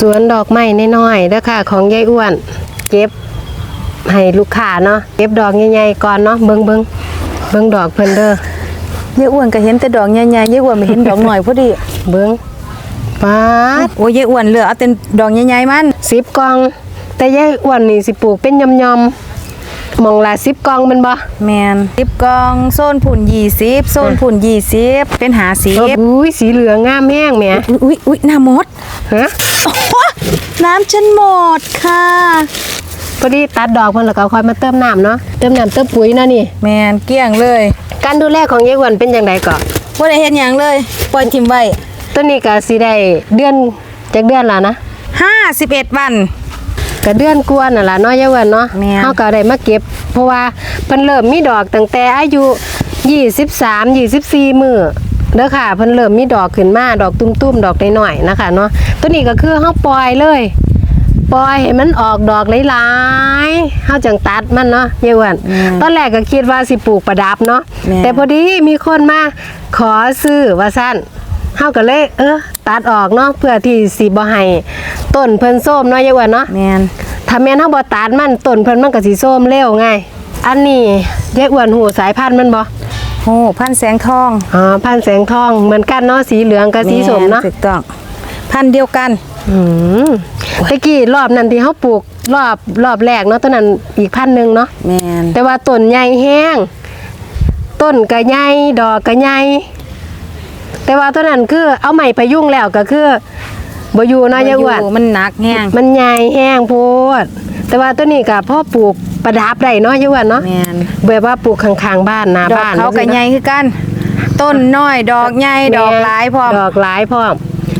สวนดอกไม้น้อยๆเด้อค่ะ ของยายอ้วน เก็บให้ลูกค้าเนาะเก็บดอกใหญ่ๆก่อนเนาะเบิ่งเบิ่งเบิ่งดอกเพิ่นเด้อยายอ้วนก็เห็นแต่ดอกใหญ่ๆยายอ้วนไม่เห็นดอกหน่อยพอดีเบิ่งป๊าดโอ้ยยายอ้วนเหลือเอาแต่ดอกใหญ่ๆมันสิบกล่อง แต่ยายอ้วนนี่สิปลูกเป็นยอมๆหมองละสิบกล่องแมันบ่แมนสิบกองโซนผุ่นยี่สิบโซนผุ่นยี่สิบเป็นหาสิบโอ้ยสีเหลืองงามแห้งแหมอุ้ยอุ้ยอุ้ยน้ำหมดฮะโอ้โห น้ำฉันหมดค่ะพอดีตัดดอกเพิ่นแล้วก็ค่อยมาเติมน้ำเนาะเติมน้ำเติมปุ๋ยเนาะนี่ แมนเกลี้ยงเลยการดูแลของยายอ้วนเป็นจังไดก็ว่าได้เห็นอย่างเลยปล่อยทิมไว้ต้นนี้ก็สิได้เดือนจักเดือนละนะห้าสิบเอ็ดวัน ก็เดือนกว่านั่นล่ะเนาะยายอ้วนเนาะแม่น เฮาก็ได้มาเก็บ เพราะว่าเพิ่นเริ่มมีดอกตั้งแต่อายุ 23 24มื้อ เด้อค่ะเพิ่นเริ่มมีดอกขึ้นมาดอกตุ้มๆดอกน้อยๆนะคะเนาะตัวนี้ก็คือเฮาปล่อยเลยปล่อยให้มันออกดอกหลายๆเฮาจังตัดมันเนาะยายอ้วนตอนแรกก็คิดว่าสิปลูกประดับเนาะแต่พอดีมีคนมาขอซื้อว่าซั่นเฮาก็เลยเออตัดออกเนาะเพื่อที่สิบ่ให้ต้นเพิ่นส้มเนาะยายอ้วนเนาะแมนถ้าแม่นเฮาบ่ตัดมันต้นเพิ่นมันก็สิส้มเร็วไงอันนี้ยายอ้วนหูสายพันธุ์มันบ่ โอ้พันแสงทองอ๋อพันธุ์แสงทองเหมือนกันเนาะสีเหลืองกับสีส้มเนาะแถูกต้องพันเดียวกันอืมตะกี้รอบนั้นที่เฮาปลูกรอบรอบแรกเนาะต้นนั้นอีกพันธุ์หนึงเนาะแมนแต่ว่าต้นใหญ่แห้ง ต้นก็ใหญ่ดอกก็ใหญ่แต่ว่าต้นนั้นคือเอาใหม่พยุงแล้วก็คือบ่อยู่เนาะยายอ้วนมันหนักแห้งมันใหญ่แห้งโพด แต่ว่าตัวนี้ก็พ่อปลูกประดับได้เนาะยายอ้วนเนาะแมนแบบว่าปลูกข้างๆบ้านหน้าดอกบ้านเขาก็ใหญ่คือกัน ต้นน้อยดอกใหญ่ดอกหลายพร้อมดอกหลายพร้อม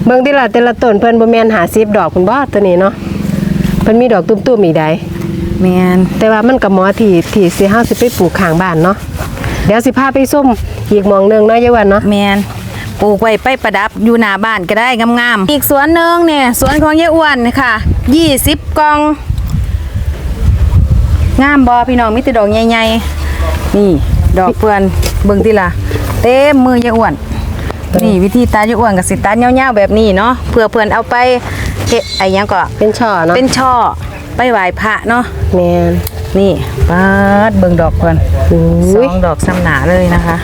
เบิ่งที่ละแต่ละต้นเพิ่นบ่แม่น50ดอกคุณบ่ตัวนี้เนาะเพิ่นมีดอกตุ้มๆอีกใดแมนแต่ว่ามันก็เหมาะที่ที่สิเฮาสิไปปลูกข้างบ้านเนาะเดี๋ยวสิพาไปส้มอีกหมองหนึงเนาะยายวันเนาะแมนปลูกไว้ไปประดับอยู่หน้าบ้านก็ได้งามๆอีกสวนหนึ่งเนี่ยสวนของยายอ้วนนี่ค่ะยี่สิบกอง งามบอพี่น้องมิตรดอกใหญ่ๆนี่ ดอกเพื่อนเบิ่งติล่ะเต็มมือยายอ้วน นี่วิธีตัดยายอ้วนกับสิตัดยาวๆแบบนี้เนาะเพื่อเพื่อนเอาไปเฮ็ดไอ้หยังก็เป็นช่อเนาะเป็นช่อไปไหว้พระเนาะแม่นนี่ปาดเบิ่งดอกเพื่อนสอุ้ยองดอกซ้ำหนาเลยนะคะ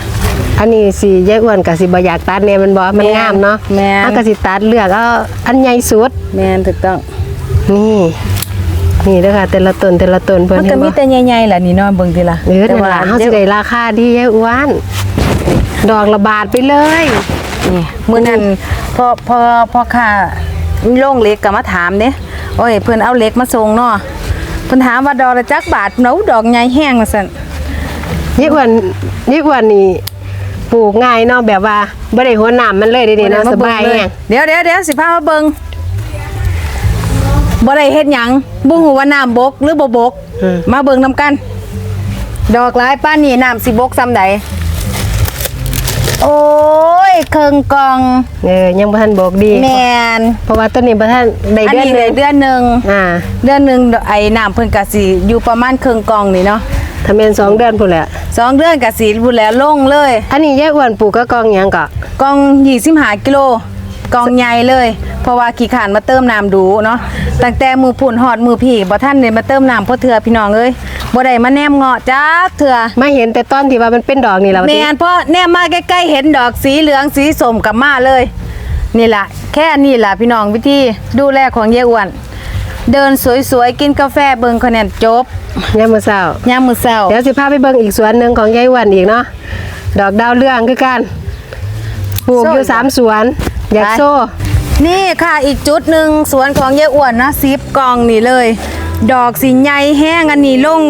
อันนี้สิยายอ้วนก็สิบ่อยากตัดแน่มันบ่มันงามเนาะแม่นเฮาก็สิตัดเลือกเอาอันใหญ่สุดแมนถูกต้องนี่ นี่เด้อค่ะ แต่ละต้นแต่ละต้นเพิ่นมันเห็ก็นมีบ่แต่ใหญ่ๆแหละนี่เนาะเบิ่งทีละเออแต่ว่าเฮาสิได้ราคาดียายอ้วน ดอกละบาทไปเลย นี่มื้อนั้นพอพอพอค่ะโล่งเหล็กก็มาถามเด้โอ้ยเพิ่นเอาเหล็กมาส่งเนาะเพิ่นถามว่าดอกละจักบาทเนาดอกใหญ่แห้งว่าซั่นยายอ้วนยายอ้วนนี่ปลูกง่ายเนาะแบบว่าบ่ได้หัวน้ำมันเลยเด้ๆเนาะสบายเลแฮงเดี๋ยวเดี๋ยวเดี๋ยวสิพามาเบิ่ง บ่ได้เฮ็ดหยังบ่ฮู้ว่าน้ำบกหรือบ่บกมาเบิ่งนํกัน ดอกหลายป้านนี่น้ำสิบกซ้ำใดโอ้ยเคิงกองเออยังบ่ทันบอกดี แมนเพราะว่าต้นนี้บ่ทันได้อันเดือนนี้หเลนึยงเดือนหนึ่งอ่าเดือนหนึ่งไอ้น้ำเพิ่นกะสิอยู่ประมาณครึ่งกองนี่เนาะถ้าแม่นสองเดือนพุ่นแหละ สองเดือนกะสิบุนแล้วลงเลย อันนี้ยายอ้วนปลูกก็กองหยังก็กองยี่สิบห้ากิโลกองใหญ่เลย เพราะว่าขี้ขานมาเติมน้ำดูเนาะตั้งแต่มือผุ่นหอดมือพี่บ่ท่านได้มาเติมน้ำเพราะเถื่อพี่น้องเอ้ยบ่ได้มาแนมเงาะจักเถื่อมาเห็นแต่ต้นที่ว่ามันเป็นดอกนี่แล้วแม่นเพราะแนมมาใกล้ๆเห็นดอกสีเหลืองสีส้มกลับมาเลย นี่ล่ะแค่นี้ล่ะพี่น้องวิธีดูแลของยายอ้วนเดินสวยๆ กินกาแฟเบิ่งคะแนนจบยามมื้อเช้ายามมื้อเช้าเดี๋ยวสิพาไปเบิ่งอีกสวนหนึงของยายอ้วนอีกเนาะดอกดาวเรืองคือกันปลูกอยู่สามสวน อยากโซ่ นี่ค่ะอีกจุดหนึ่งสวนของยายอ้วนนะซิปกองนี่เลย ดอกสีใหญ่แห้งอันนี้ลง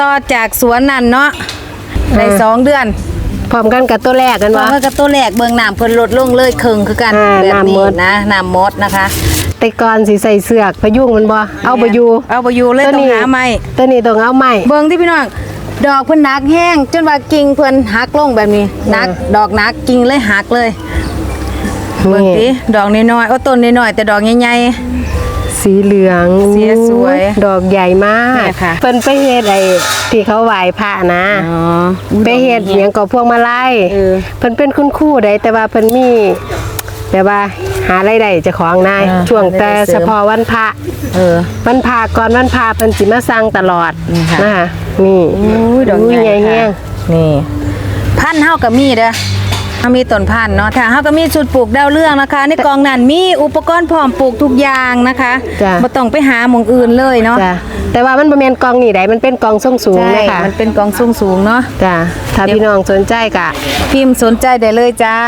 ต่อจากสวนนั่นเนาะในสองเดือนพร้อมกันกับตัวแรกกันพอวะเมื่อกับตัวแรกเบิ่งน้ำเพิ่นลดลงเลยครึ่งคือกันอ่าแบบน้ำมนี้ดนะน้ำมดนะคะ แต่ก่อนสิใส่เสือกพยุงมันบ่เอาบ่อยู่เอาบ่อยู่เลยต้องหาใหม่ตัวนี้ต้องเอาใหม่เบิ่งที่พี่น้องดอกเพิ่นหนักแห้ง จนว่ากิ่งเพิ่นหักลงแบบนี้หนัก ดอกหนักกิ่งเลยหักเลย เบิ่งติดอกน้อยๆโอ้ต้นน้อยๆแต่ดอกใหญ่สีเหลืองสีสวย ดอกใหญ่มากเนี่ยค่ะ เพิ่นไปเฮ็ดไอ้ที่เขาไหว้พระนะๆอ๋อ ไปเฮ็ดหยังก็พวงมาลัยเออ เพิ่นเป็นคุณครูได้แต่ว่าเพิ่นมีแบบว่าหหารายได้เจ้าของนายอ่าช่วงแต่รายได้เสริม เฉพาะวันพระ เออ วันพระก่อนวันพระเพิ่นสิมาสั่งตลอดนี่ค่ะ นะคะนี่อุ้ยดอกใหใหญ่ญ่แห้ค่ะงนี่ พันธุ์เฮาก็มีเด้อ เฮามีต้นพันธุ์เนาะถ้าเฮาก็มีชุดปลูกดาวเรืองนะคะ ในกองนั้นมีอุปกรณ์พร้อมปลูกทุกอย่างนะคะจ้ะ บ่ต้องไปหาหม่องอื่นเลยเนาะจ้ะแต่ว่ามันบ่แม่นกองนี่ได้มันเป็นกองสูงสูงใช่นะคะมันเป็นกองสูงๆเนาะจ้ะถ้าพี่น้องสนใจก็ พิมพ์สนใจได้เลยจ้า